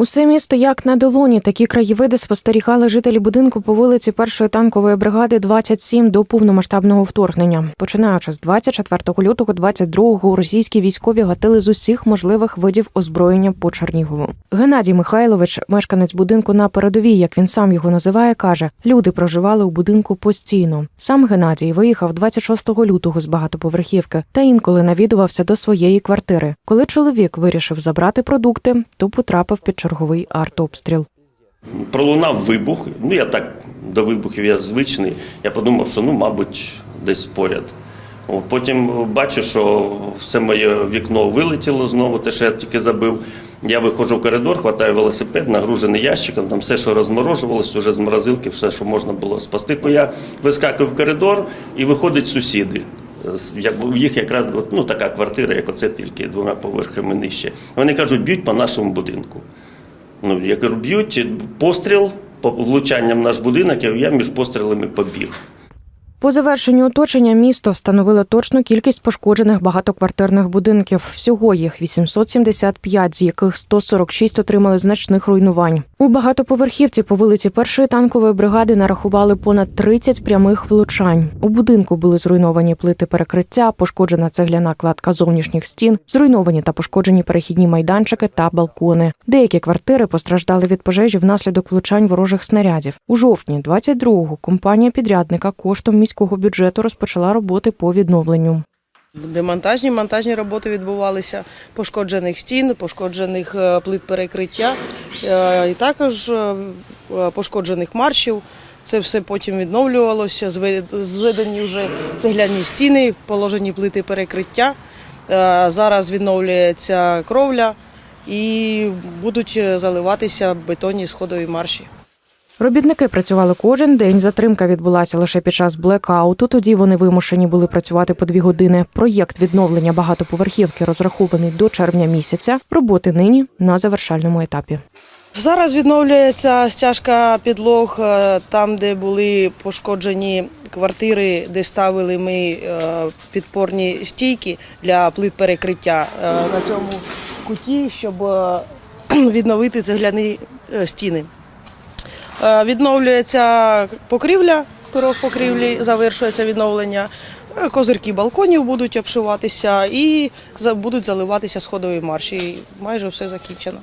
Усе місто як на долоні. Такі краєвиди спостерігали жителі будинку по вулиці першої танкової бригади 27 до повномасштабного вторгнення. Починаючи з 24 лютого 22-го російські військові гатили з усіх можливих видів озброєння по Чернігову. Геннадій Михайлович, мешканець будинку на передовій, як він сам його називає, каже: люди проживали у будинку постійно. Сам Геннадій виїхав 26 лютого з багатоповерхівки та інколи навідувався до своєї квартири. Коли чоловік вирішив забрати продукти, то потрапив під черговий артобстріл. Пролунав вибух. Ну, я так до вибухів я звичний. Я подумав, що ну, мабуть, десь поряд. Потім бачу, що все моє вікно вилетіло знову, те, що я тільки забив. Я виходжу в коридор, хватаю велосипед, нагружений ящиком, там все, що розморожувалось, вже з морозилки, все, що можна було спасти. Коли я вискакую в коридор і виходять сусіди. У їх якраз ну, така квартира, як оце тільки двома поверхами нижче. Вони кажуть, б'ють по нашому будинку. Ну, як б'ють постріл, по- влучання в наш будинок, я між пострілами побіг. По завершенню оточення місто встановило точну кількість пошкоджених багатоквартирних будинків. Всього їх 875, з яких 146 отримали значних руйнувань. У багатоповерхівці по вулиці першої танкової бригади нарахували понад 30 прямих влучань. У будинку були зруйновані плити перекриття, пошкоджена цегляна кладка зовнішніх стін, зруйновані та пошкоджені перехідні майданчики та балкони. Деякі квартири постраждали від пожежі внаслідок влучань ворожих снарядів. У жовтні 22-го компанія підрядника коштом міського бюджету розпочала роботи по відновленню. Демонтажні монтажні роботи відбувалися пошкоджених стін, пошкоджених е, плит перекриття, е, і також е, пошкоджених маршів. Це все потім відновлювалося. Зведені вже цегляні стіни, положені плити перекриття. Зараз відновлюється кровля і будуть заливатися бетонні сходові марші. Робітники працювали кожен день. Затримка відбулася лише під час блекауту. Тоді вони вимушені були працювати по дві години. Проєкт відновлення багатоповерхівки розрахований до червня місяця. Роботи нині на завершальному етапі. Зараз відновлюється стяжка підлог е, там, де були пошкоджені квартири, де ставили ми е, підпорні стійки для плит перекриття е, на цьому куті, щоб відновити цегляні стіни. Е, Відновлюється покрівля, пирог покрівлі, завершується відновлення. Е, Козирки балконів будуть обшиватися і будуть заливатися сходові марші. Майже все закінчено.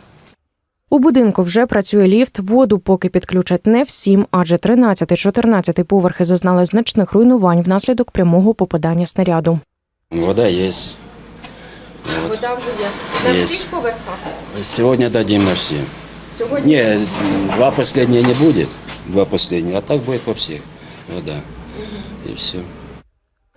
У будинку вже працює ліфт. Воду поки підключать не всім, адже 13-14 поверхи зазнали значних руйнувань внаслідок прямого попадання снаряду. Вода есть. Вода вже є На всіх Є. Сегодня дадим на все. Сьогодні? Не, два последние не будет. Два последние. А так будет по всех. Вода. И все.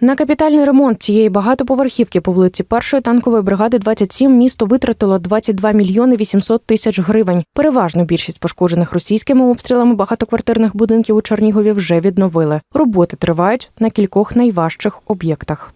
На капітальний ремонт цієї багатоповерхівки по вулиці першої танкової бригади 27 місто витратило 22 мільйони 800 тисяч гривень. Переважну більшість пошкоджених російськими обстрілами багатоквартирних будинків у Чернігові вже відновили. Роботи тривають на кількох найважчих об'єктах.